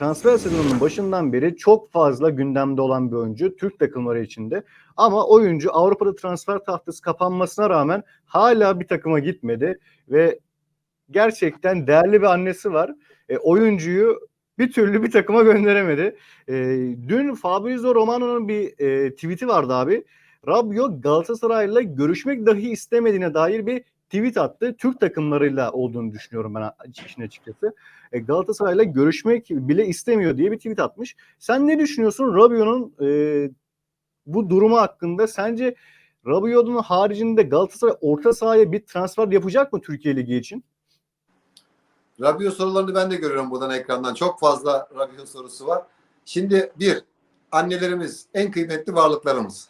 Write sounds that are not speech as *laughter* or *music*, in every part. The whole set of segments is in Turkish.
transfer sezonunun başından beri çok fazla gündemde olan bir oyuncu Türk takımları içinde. Ama oyuncu Avrupa'da transfer tahtası kapanmasına rağmen hala bir takıma gitmedi ve gerçekten değerli bir annesi var. E, oyuncuyu bir türlü bir takıma gönderemedi. E, dün Fabrizio Romano'nun bir e, tweet'i vardı abi. Rabio Galatasaray'la görüşmek dahi istemediğine dair bir tweet attı. Türk takımlarıyla olduğunu düşünüyorum ben işin açıkçası. E, Galatasaray'la görüşmek bile istemiyor diye bir tweet atmış. Sen ne düşünüyorsun Rabio'nun e, bu durumu hakkında? Sence Rabio'nun haricinde Galatasaray orta sahaya bir transfer yapacak mı Türkiye Ligi için? Rabio sorularını ben de görüyorum buradan ekrandan. Çok fazla Rabio sorusu var. Şimdi bir, annelerimiz en kıymetli varlıklarımız.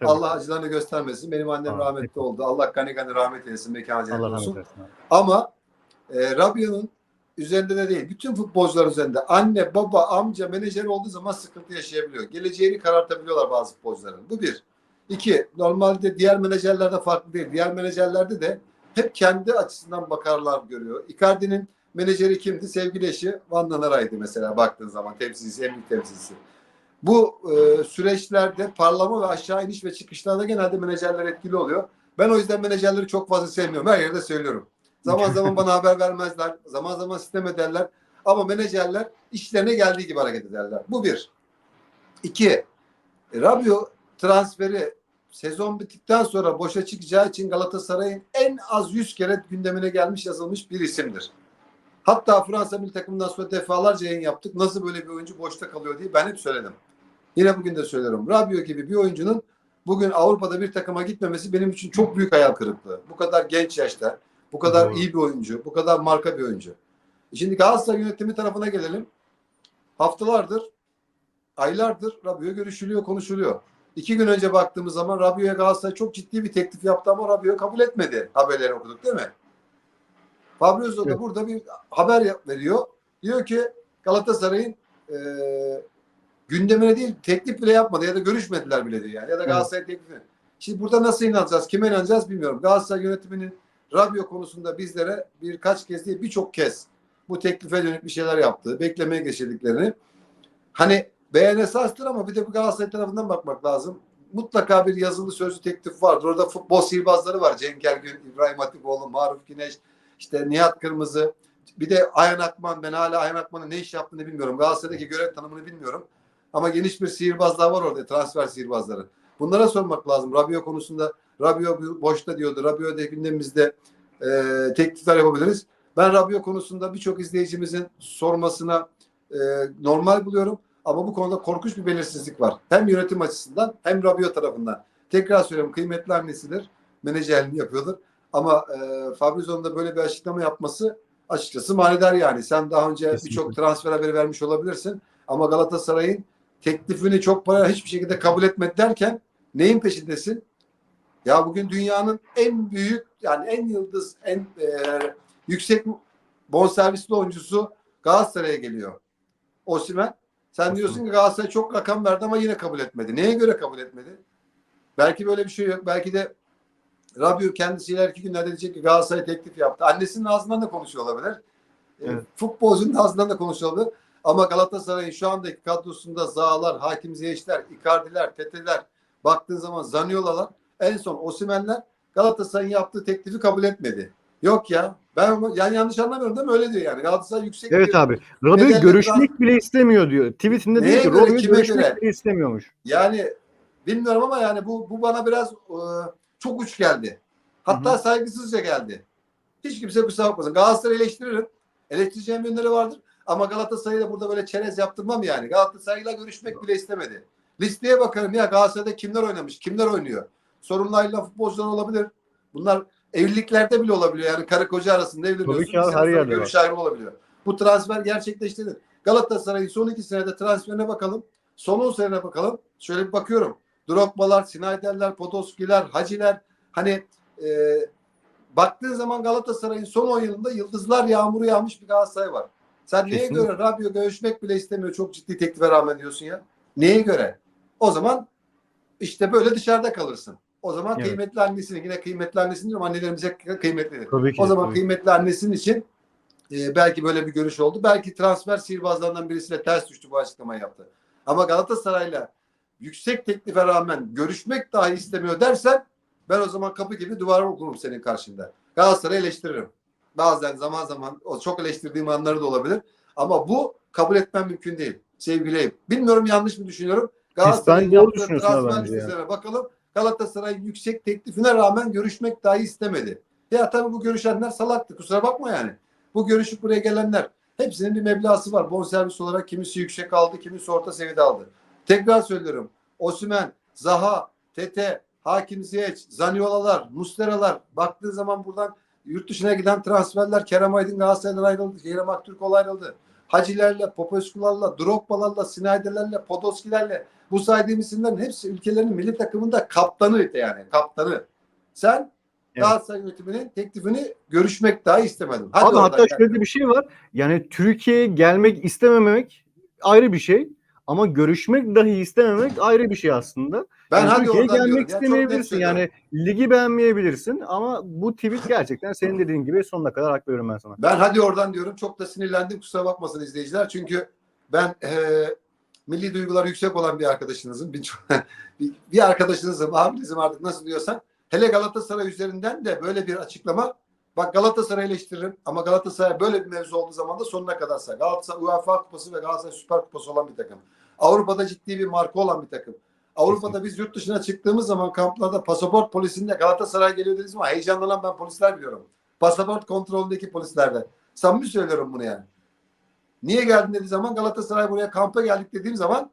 Tabii. Allah acılarını göstermesin. Benim annem Amin. rahmetli oldu. Allah gani gani rahmet eylesin. Mekanı cennet Allah olsun. Ama e, Rabio'nun üzerinde de değil. Bütün futbolcular üzerinde. Anne, baba, amca, menajer olduğu zaman sıkıntı yaşayabiliyor. Geleceğini karartabiliyorlar bazı futbolcuların. Bu bir. İki, normalde diğer menajerlerde farklı değil. Diğer menajerlerde de hep kendi açısından bakarlar görüyor. Icardi'nin menajeri kimdi? Sevgili eşi Van Danara'ydı mesela baktığın zaman temsilcisi, en büyük temsilcisi. Bu e, süreçlerde parlama ve aşağı iniş ve çıkışlarda genelde menajerler etkili oluyor. Ben o yüzden menajerleri çok fazla sevmiyorum. Her yerde söylüyorum. Zaman zaman bana haber vermezler. Zaman zaman sistem ederler. Ama menajerler işlerine geldiği gibi hareket ederler. Bu bir. İki. Rabio transferi sezon bittikten sonra boşa çıkacağı için Galatasaray'ın en az 100 kere gündemine gelmiş yazılmış bir isimdir. Hatta Fransa milli takımından sonra defalarca yayın yaptık. Nasıl böyle bir oyuncu boşta kalıyor diye ben hep söyledim. Yine bugün de söylüyorum. Rabio gibi bir oyuncunun bugün Avrupa'da bir takıma gitmemesi benim için çok büyük hayal kırıklığı. Bu kadar genç yaşta, bu kadar Doğru. iyi bir oyuncu, bu kadar marka bir oyuncu. Şimdi Galatasaray yönetimi tarafına gelelim. Haftalardır, aylardır Rabio görüşülüyor, konuşuluyor. İki gün önce baktığımız zaman Rabio'ya Galatasaray çok ciddi bir teklif yaptı ama Rabio kabul etmedi. Haberleri okuduk değil mi? Fabrizio da Evet. burada bir haber veriyor. Diyor ki Galatasaray'ın e, gündemine değil teklif bile yapmadı ya da görüşmediler bile diyor yani. Ya da Galatasaray teklifi. Şimdi burada nasıl inanacağız? Kime inanacağız bilmiyorum. Galatasaray yönetiminin Rabio konusunda bizlere birkaç kez değil birçok kez bu teklife dönük bir şeyler yaptığı, beklemeye geçirdiklerini hani beğen esastır ama bir de bu Galatasaray tarafından bakmak lazım. Mutlaka bir yazılı sözlü teklif vardır. Orada futbol sihirbazları var. Cenk Ergün, İbrahim Hatipoğlu, Maruf Güneş, işte Nihat Kırmızı. Bir de Ayhan Akman. Ben hala Ayhan Akman'ın ne iş yaptığını bilmiyorum. Galatasaray'daki görev tanımını bilmiyorum. Ama geniş bir sihirbazlar var orada. Transfer sihirbazları. Bunlara sormak lazım. Rabio konusunda Rabio boşta diyordu. Rabio de gündemimizde e, teklifler yapabiliriz. Ben Rabio konusunda birçok izleyicimizin sormasına e, normal buluyorum. Ama bu konuda korkunç bir belirsizlik var. Hem yönetim açısından hem Rabio tarafından. Tekrar söylüyorum kıymetli annesidir. Menajerliğini yapıyordur. Ama e, Fabrizio'nun da böyle bir açıklama yapması açıkçası manidar yani. Sen daha önce birçok transfer haberi vermiş olabilirsin. Ama Galatasaray'ın teklifini çok para hiçbir şekilde kabul etmedi derken neyin peşindesin? Ya bugün dünyanın en büyük yani en yıldız en e, yüksek bonservisli oyuncusu Galatasaray'a geliyor. Osimhen. Sen diyorsun ki Galatasaray çok rakam verdi ama yine kabul etmedi. Neye göre kabul etmedi? Belki böyle bir şey yok. Belki de Rabio kendisi ileriki günlerde diyecek ki Galatasaray teklif yaptı. Annesinin ağzından da konuşuyor olabilir. E, Evet. Futbolcunun ağzından da konuşuyor olabilir. Ama Galatasaray'ın şu andaki kadrosunda Zahalar, Hakim Ziyech'ler, Icardi'ler, Tete'ler baktığın zaman Zaniola'lar en son Osimhen'ler Galatasaray'ın yaptığı teklifi kabul etmedi. Yok ya. Ben yani yanlış anlamıyorum değil mi? Öyle diyor yani. Galatasaray yüksek Evet bir- abi. Bedelli görüşmek bile istemiyor diyor. Tweetinde diyor ki kime görüşmek göre? bile istemiyormuş. Yani bilmiyorum ama yani bu bu bana biraz e, çok uç geldi. Hatta Hı saygısızca geldi. Hiç kimse kusura bakmasın. Galatasaray'ı eleştiririm. Eleştireceğim yönleri vardır. Ama Galatasaray'ı da burada böyle çerez yaptırmam yani. Galatasaray'la görüşmek bile istemedi. Listeye bakarım ya Galatasaray'da kimler oynamış, kimler oynuyor. Sorunlu ayrılan futbolcular olabilir. Bunlar evliliklerde bile olabiliyor. Yani karı koca arasında evleniyorsun. Tabii ki abi, her yerde görüş ayrımı olabiliyor. Bu transfer gerçekleştirilir. Galatasaray'ın son iki senede transferine bakalım. Son 10 senene bakalım. Şöyle bir bakıyorum. Drogba'lar, Snyder'ler, Podolski'ler, Haciler. Hani e, baktığın zaman Galatasaray'ın son 10 yılında yıldızlar yağmuru yağmış bir Galatasaray var. Sen neye Kesinlikle. göre Rabio görüşmek bile istemiyor çok ciddi teklife rağmen diyorsun ya? Neye göre? O zaman işte böyle dışarıda kalırsın. O zaman Evet. kıymetli annesinin yine kıymetli annesinin diyorum annelerimize kıymetlidir. Tabii ki. O zaman tabii kıymetli annesinin için e, belki böyle bir görüş oldu. Belki transfer sihirbazlarından birisiyle ters düştü bu açıklamayı yaptı. Ama Galatasaray'la yüksek teklife rağmen görüşmek dahi istemiyor dersen ben o zaman kapı gibi duvar okurum senin karşında. Galatasaray'ı eleştiririm. Bazen zaman zaman o çok eleştirdiğim anları da olabilir. Ama bu kabul etmem mümkün değil. Sevgili Eyüp. Bilmiyorum yanlış mı düşünüyorum. Galatasaray'ın yaptığı transfer listesine bakalım. Galatasaray yüksek teklifine rağmen görüşmek dahi istemedi. Ya tabii bu görüşenler salaktı. Kusura bakma yani. Bu görüşüp buraya gelenler hepsinin bir meblası var. Bonservis olarak kimisi yüksek aldı, kimisi orta seviyede aldı. Tekrar söylüyorum. Osman, Zaha, Tete, Hakim Ziyech, Zaniolalar, Musleralar baktığın zaman buradan yurt dışına giden transferler Kerem Aydın Galatasaray'dan ayrıldı. Kerem Aktürkoğlu ayrıldı. Hacilerle, Popescularla, Drogba'larla, Snyder'lerle, Podolski'lerle bu saydığım isimlerin hepsi ülkelerinin milli takımında kaptanı yani kaptanı. Sen Evet. Galatasaray yönetiminin teklifini görüşmek dahi istemedin. Hadi Abi hatta şöyle bir şey var. Yani Türkiye'ye gelmek istememek ayrı bir şey. Ama görüşmek dahi istememek ayrı bir şey aslında. ben Yani hadi Türkiye'ye oradan gelmek diyorum. Ya, istemeyebilirsin. söylüyorum. Yani ligi beğenmeyebilirsin ama bu tweet gerçekten senin dediğin gibi sonuna kadar hak veriyorum ben sana. Ben hadi oradan diyorum. Çok da sinirlendim. Kusura bakmasın izleyiciler. Çünkü ben e, milli duygular yüksek olan bir arkadaşınızım. Bir, *laughs* bir, bir arkadaşınızım. Abinizim artık nasıl diyorsan. Hele Galatasaray üzerinden de böyle bir açıklama. Bak Galatasaray eleştiririm ama Galatasaray böyle bir mevzu olduğu zaman da sonuna kadar say. Galatasaray UEFA Kupası ve Galatasaray Süper Kupası olan bir takım. Avrupa'da ciddi bir marka olan bir takım. Avrupa'da biz yurt dışına çıktığımız zaman kamplarda pasaport polisinde Galatasaray geliyor dediğimiz zaman heyecanlanan ben polisler biliyorum. Pasaport kontrolündeki polislerde. Samimi söylüyorum bunu yani. Niye geldin dediği zaman Galatasaray buraya kampa geldik dediğim zaman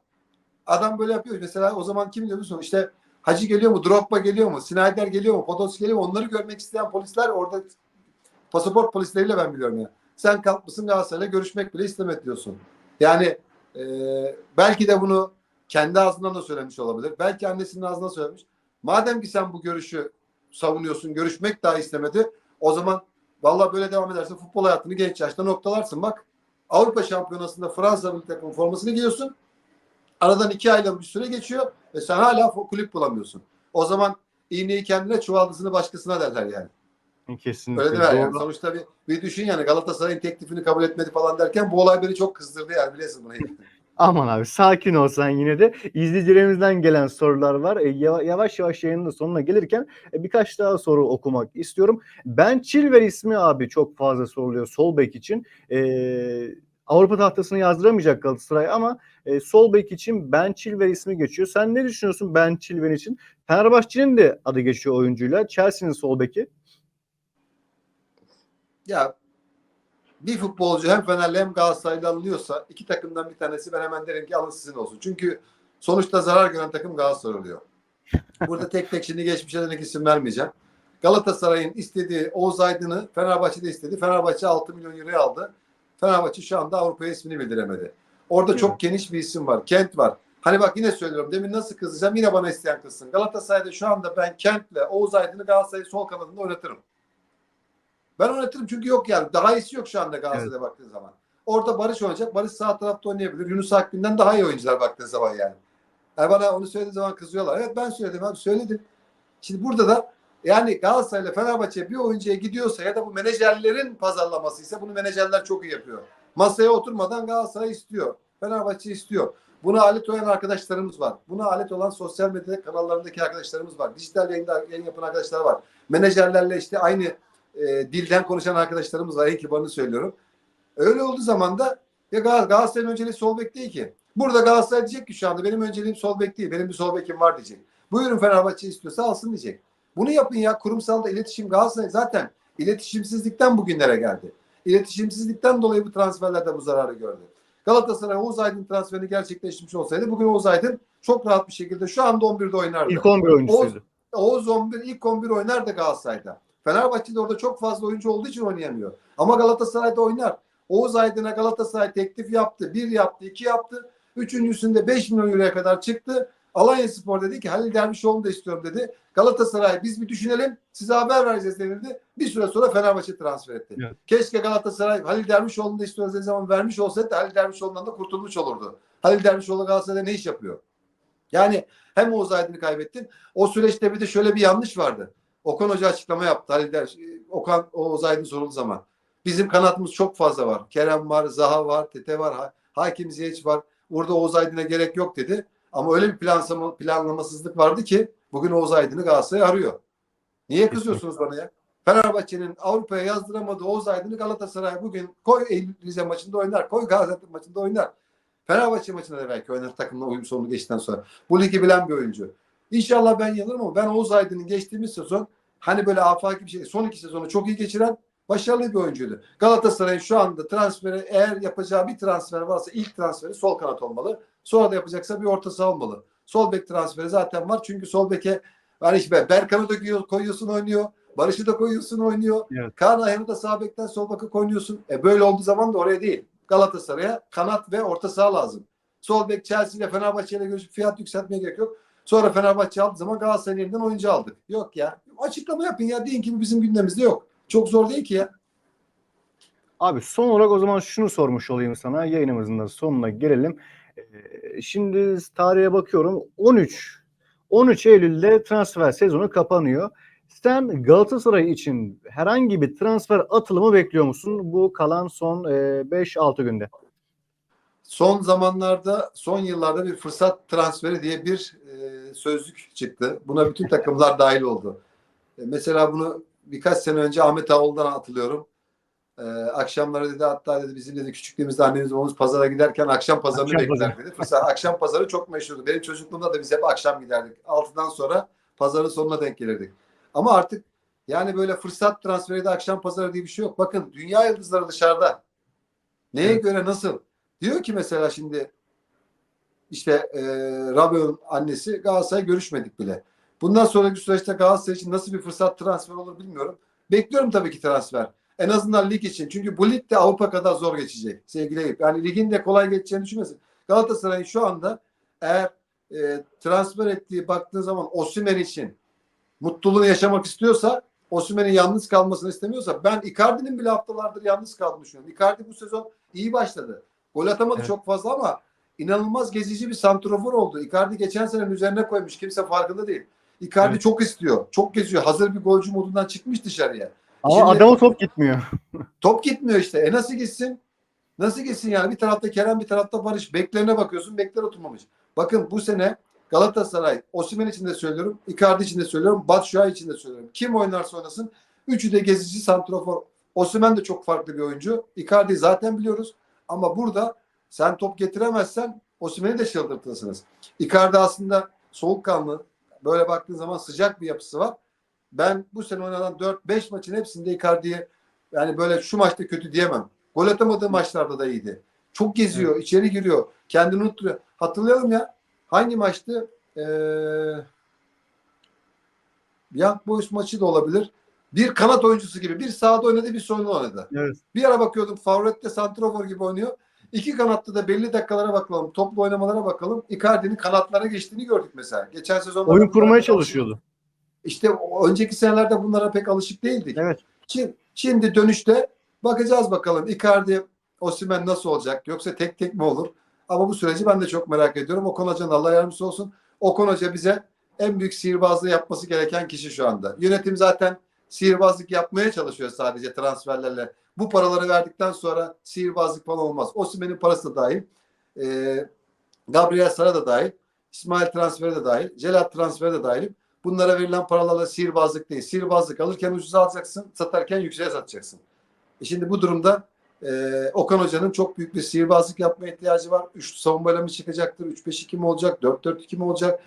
adam böyle yapıyor. Mesela o zaman kim diyor musun? İşte Hacı geliyor mu? Drogba geliyor mu? Snyder geliyor mu? Podolski geliyor mu? Onları görmek isteyen polisler orada pasaport polisleriyle ben biliyorum ya. Sen kalkmışsın Galatasaray'la görüşmek bile istemedi diyorsun. Yani e, belki de bunu kendi ağzından da söylemiş olabilir. Belki annesinin ağzından söylemiş. Madem ki sen bu görüşü savunuyorsun, görüşmek daha istemedi. O zaman vallahi böyle devam ederse futbol hayatını genç yaşta noktalarsın. Bak Avrupa Şampiyonası'nda Fransa milli takım formasını giyiyorsun. Aradan iki aylık bir süre geçiyor ve sen hala kulüp bulamıyorsun. O zaman iğneyi kendine çuvaldızını başkasına derler yani. Kesinlikle. Öyle değil? Yani sonuçta bir, bir düşün yani Galatasaray'ın teklifini kabul etmedi falan derken bu olay beni çok kızdırdı yani biliyorsun bunu. *laughs* Aman abi sakin olsan yine de izleyicilerimizden gelen sorular var. E, yava- yavaş yavaş yayının sonuna gelirken e, birkaç daha soru okumak istiyorum. Ben Chilwell ismi abi çok fazla soruluyor sol bek için. E, Avrupa tahtasını yazdıramayacak Galatasaray ama e, sol bek için Ben Chilwell ismi geçiyor. Sen ne düşünüyorsun Ben Chilwell için? Fenerbahçe'nin de adı geçiyor oyuncuyla. Chelsea'nin sol beki. Ya bir futbolcu hem Fenerli hem Galatasaray'da alınıyorsa iki takımdan bir tanesi ben hemen derim ki alın sizin olsun. Çünkü sonuçta zarar gören takım Galatasaray oluyor. Burada tek tek şimdi geçmişe dönük isim vermeyeceğim. Galatasaray'ın istediği Oğuz Aydın'ı Fenerbahçe'de istedi. Fenerbahçe 6 milyon euroya aldı. Fenerbahçe şu anda Avrupa'ya ismini bildiremedi. Orada Evet. çok geniş bir isim var. Kent var. Hani bak yine söylüyorum. Demin nasıl kızacağım yine bana isteyen kızsın. Galatasaray'da şu anda ben Kent'le Oğuz Aydın'ı Galatasaray'ın sol kanadında oynatırım. Ben oynatırım çünkü yok yani. Daha iyisi yok şu anda Galatasaray'da baktığın zaman. Orada Barış oynayacak. Barış sağ tarafta oynayabilir. Yunus Akgün'den daha iyi oyuncular baktığın zaman yani. yani bana onu söylediği zaman kızıyorlar. Evet ben söyledim abi söyledim. Şimdi burada da yani Galatasaray ile Fenerbahçe bir oyuncuya gidiyorsa ya da bu menajerlerin pazarlaması ise bunu menajerler çok iyi yapıyor. Masaya oturmadan Galatasaray istiyor. Fenerbahçe istiyor. Buna alet olan arkadaşlarımız var. Buna alet olan sosyal medya kanallarındaki arkadaşlarımız var. Dijital yayında yayın yapan arkadaşlar var. Menajerlerle işte aynı e, dilden konuşan arkadaşlarımız var. En kibarını söylüyorum. Öyle olduğu zaman da ya Gal- Galatasaray'ın önceliği sol bek değil ki. Burada Galatasaray diyecek ki şu anda benim önceliğim sol bek değil. Benim bir sol bekim var diyecek. Buyurun Fenerbahçe istiyorsa alsın diyecek. Bunu yapın ya. Kurumsal da iletişim Galatasaray zaten iletişimsizlikten bugünlere geldi. İletişimsizlikten dolayı bu transferlerde bu zararı gördü. Galatasaray Oğuz Aydın transferini gerçekleştirmiş olsaydı bugün Oğuz Aydın çok rahat bir şekilde şu anda 11'de oynardı. İlk 11 oyuncusuydu. Oğuz 11 ilk 11 oynar da Galatasaray'da. Fenerbahçe'de orada çok fazla oyuncu olduğu için oynayamıyor. Ama Galatasaray'da oynar. Oğuz Aydın'a Galatasaray teklif yaptı. Bir yaptı, iki yaptı. Üçüncüsünde 5 milyon euroya kadar çıktı. Alanya Spor dedi ki Halil Dervişoğlu'nu da istiyorum dedi. Galatasaray biz bir düşünelim size haber vereceğiz denildi. Bir süre sonra Fenerbahçe transfer etti. Evet. Keşke Galatasaray Halil Dervişoğlu'nu da istiyoruz dediği zaman vermiş olsaydı Halil Dervişoğlu'ndan da kurtulmuş olurdu. Halil Dervişoğlu Galatasaray'da ne iş yapıyor? Yani hem Oğuz Aydın'ı kaybettin. O süreçte bir de şöyle bir yanlış vardı. Okan Hoca açıklama yaptı. Halil Der, Okan Oğuz Aydın sorulduğu zaman. Bizim kanatımız çok fazla var. Kerem var, Zaha var, Tete var, Ha- Hakim Ziyech var. Burada Oğuz Aydın'a gerek yok dedi. Ama öyle bir plansama, planlamasızlık vardı ki bugün Oğuz Aydın'ı Galatasaray arıyor. Niye kızıyorsunuz bana ya? Fenerbahçe'nin Avrupa'ya yazdıramadığı Oğuz Aydın'ı Galatasaray bugün koy Rize maçında oynar, koy Gaziantep maçında oynar. Fenerbahçe maçında da belki oynar takımla uyum sonunu geçtikten sonra. Bu ligi bilen bir oyuncu. İnşallah ben yanılırım ama ben Oğuz Aydın'ın geçtiğimiz sezon hani böyle afaki bir şey son iki sezonu çok iyi geçiren başarılı bir oyuncuydu. Galatasaray'ın şu anda transferi eğer yapacağı bir transfer varsa ilk transferi sol kanat olmalı. Sonra da yapacaksa bir orta saha olmalı. Sol bek transferi zaten var. Çünkü sol beke yani işte Berkan'ı da koyuyorsun oynuyor. Barış'ı da koyuyorsun oynuyor. Evet. Kaan Ayhan'ı da sağ bekten sol baka koyuyorsun. E böyle olduğu zaman da oraya değil. Galatasaray'a kanat ve orta saha lazım. Sol bek Chelsea ile Fenerbahçe ile görüşüp fiyat yükseltmeye gerek yok. Sonra Fenerbahçe aldığı zaman Galatasaray'ın elinden oyuncu aldık. Yok ya. Açıklama yapın ya. Deyin ki bu bizim gündemimizde yok. Çok zor değil ki ya. Abi son olarak o zaman şunu sormuş olayım sana. Yayınımızın da sonuna gelelim. Ee, Şimdi tarihe bakıyorum. 13 13 Eylül'de transfer sezonu kapanıyor. Sen Galatasaray için herhangi bir transfer atılımı bekliyor musun bu kalan son e, 5-6 günde? Son zamanlarda, son yıllarda bir fırsat transferi diye bir e, sözlük çıktı. Buna bütün takımlar dahil oldu. E, mesela bunu birkaç sene önce Ahmet Ağol'dan hatırlıyorum. E, akşamları dedi hatta dedi bizim dedi küçüklüğümüzde annemiz babamız pazara giderken akşam pazarını Akşam bekler pazarı. dedi. Fırsat, akşam pazarı çok meşhurdu. Benim çocukluğumda da biz hep akşam giderdik. Altıdan sonra pazarın sonuna denk gelirdik. Ama artık yani böyle fırsat transferi de akşam pazarı diye bir şey yok. Bakın dünya yıldızları dışarıda. Neye Evet. göre nasıl? Diyor ki mesela şimdi işte e, Rabiot'un annesi Galatasaray görüşmedik bile. Bundan sonraki süreçte Galatasaray için nasıl bir fırsat transfer olur bilmiyorum. Bekliyorum tabii ki transfer. En azından lig için. Çünkü bu lig de Avrupa kadar zor geçecek sevgili Eyüp. Yani ligin de kolay geçeceğini düşünmesin. Galatasaray'ın şu anda eğer e, transfer ettiği baktığın zaman Osimhen için mutluluğunu yaşamak istiyorsa Osimhen'in yalnız kalmasını istemiyorsa ben Icardi'nin bile haftalardır yalnız kaldığını düşünüyorum. Icardi bu sezon iyi başladı. Gol atamadı Evet. çok fazla ama inanılmaz gezici bir santrofor oldu. Icardi geçen senenin üzerine koymuş. Kimse farkında değil. Icardi Evet. çok istiyor. Çok geziyor. Hazır bir golcü modundan çıkmış dışarıya. Ama Şimdi- adama top gitmiyor. *laughs* Top gitmiyor işte. E nasıl gitsin? Nasıl gitsin yani? Bir tarafta Kerem bir tarafta Barış. Beklerine bakıyorsun. Bekler oturmamış. Bakın bu sene Galatasaray, Osimhen için de söylüyorum. Icardi için de söylüyorum. Batshuayi için de söylüyorum. Kim oynarsa oynasın. Üçü de gezici santrofor. Osimhen de çok farklı bir oyuncu. Icardi zaten biliyoruz. Ama burada sen top getiremezsen Osimhen'i de çıldırtırsınız. Icardi aslında soğukkanlı. Böyle baktığın zaman sıcak bir yapısı var. Ben bu sene oynanan 4-5 maçın hepsinde Icardi'ye yani böyle şu maçta kötü diyemem. Gol atamadığı maçlarda da iyiydi. Çok geziyor, içeri giriyor. Kendini unutturuyor. Hatırlayalım ya. Hangi maçtı? Ee, Young Boys maçı da olabilir. Bir kanat oyuncusu gibi. Bir sağda oynadı, bir solda oynadı. Evet. Bir ara bakıyordum Favret'te Santrofor gibi oynuyor. İki kanatta da belli dakikalara bakalım. Toplu oynamalara bakalım. Icardi'nin kanatlara geçtiğini gördük mesela. Geçen sezonda Oyun kurmaya çalışıyordu. İşte önceki senelerde bunlara pek alışık değildik. Evet. Şimdi, şimdi dönüşte bakacağız bakalım Icardi, Osimhen nasıl olacak? Yoksa tek tek mi olur? Ama bu süreci ben de çok merak ediyorum. Okan Hoca'nın Allah yardımcısı olsun. Okan Hoca bize en büyük sihirbazlığı yapması gereken kişi şu anda. Yönetim zaten sihirbazlık yapmaya çalışıyor sadece transferlerle. Bu paraları verdikten sonra sihirbazlık falan olmaz. Osimhen'in parası da dahil. Ee, Gabriel Sara da dahil. İsmail transferi de dahil. Celat transferi de dahil. Bunlara verilen paralarla sihirbazlık değil. Sihirbazlık alırken ucuza alacaksın, satarken yükseğe satacaksın. E şimdi bu durumda e, Okan Hoca'nın çok büyük bir sihirbazlık yapmaya ihtiyacı var. 3 savunmayla mı çıkacaktır? 3-5-2 mi olacak? 4-4-2 mi olacak?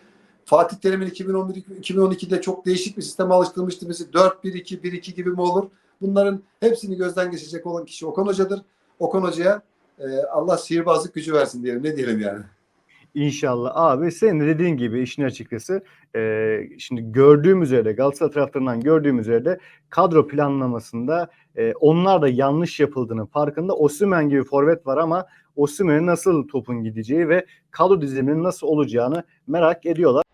Fatih Terim'in 2011-2012'de çok değişik bir sisteme alıştırmıştı bizi. 4-1-2-1-2 gibi mi olur? Bunların hepsini gözden geçirecek olan kişi Okan Hoca'dır. Okan Hoca'ya e, Allah sihirbazlık gücü versin diyelim. Ne diyelim yani? İnşallah abi senin de dediğin gibi işin açıkçası e, şimdi gördüğüm üzere Galatasaray taraftarından gördüğüm üzere kadro planlamasında e, onlar da yanlış yapıldığının farkında Osimhen gibi forvet var ama Osimhen'e nasıl topun gideceği ve kadro diziminin nasıl olacağını merak ediyorlar.